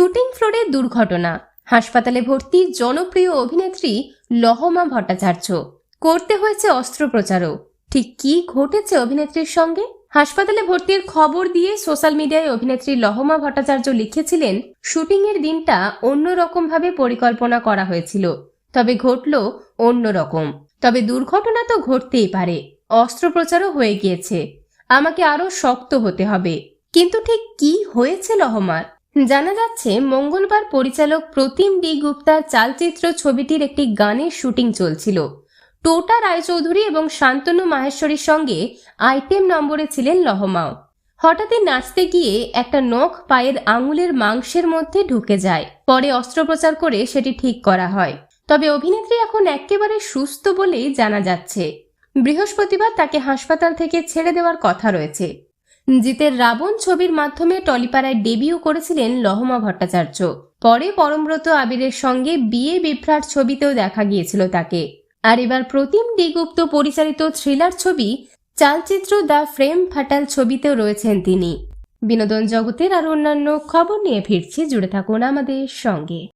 Shooting ফ্লোরে দুর্ঘটনা। হাসপাতালে ভর্তি জনপ্রিয় অভিনেত্রী লহমা ভট্টাচার্য। করতে হয়েছে অস্ত্রোপচারও ঠিক কি ঘটেছে অভিনেত্রীর সঙ্গে? হাসপাতালে ভর্তির খবর দিয়ে সোশ্যাল মিডিয়ায় অভিনেত্রী লহমা ভট্টাচার্য লিখেছিলেন, শুটিংয়ের দিনটা অন্যরকম ভাবে পরিকল্পনা করা হয়েছিল। তবে ঘটল অন্যরকম। তবে দুর্ঘটনা তো ঘটতেই পারে। অস্ত্রোপচারও হয়ে গিয়েছে। আমাকে আরও শক্ত হতে হবে। কিন্তু ঠিক কি হয়েছে লহমার? জানা যাচ্ছে, মঙ্গলবার পরিচালক প্রতিম ডি গুপ্তার চালচিত্র ছবিটির একটি গানের শুটিং চলছিল। টোটা রায়চৌধুরী এবং শান্তনু মাহেশ্বরীর সঙ্গে আইটেম নম্বরে ছিলেন লহমাও। হঠাৎই নাচতে গিয়ে একটা নখ পায়ের আঙুলের মাংসের মধ্যে ঢুকে যায়। পরে অস্ত্রোপচার করে সেটি ঠিক করা হয়। তবে অভিনেত্রী এখন একেবারে সুস্থ বলেই জানা যাচ্ছে। বৃহস্পতিবার তাকে হাসপাতাল থেকে ছেড়ে দেওয়ার কথা রয়েছে। জিতের রাবণ ছবির মাধ্যমে টলিপাড়ায় ডেবিউ করেছিলেন লহমা ভট্টাচার্য। পরে পরমব্রত আবিরের সঙ্গে বিয়ে বিভ্রাট ছবিতেও দেখা গিয়েছিল তাকে। আর এবার প্রতিম ডিগুপ্ত পরিচালিত থ্রিলার ছবি চালচিত্র দ্য ফ্রেম ফাটাল ছবিতেও রয়েছেন তিনি। বিনোদন জগতের আর অন্যান্য খবর নিয়ে ফিরছি, জুড়ে থাকুন আমাদের সঙ্গে।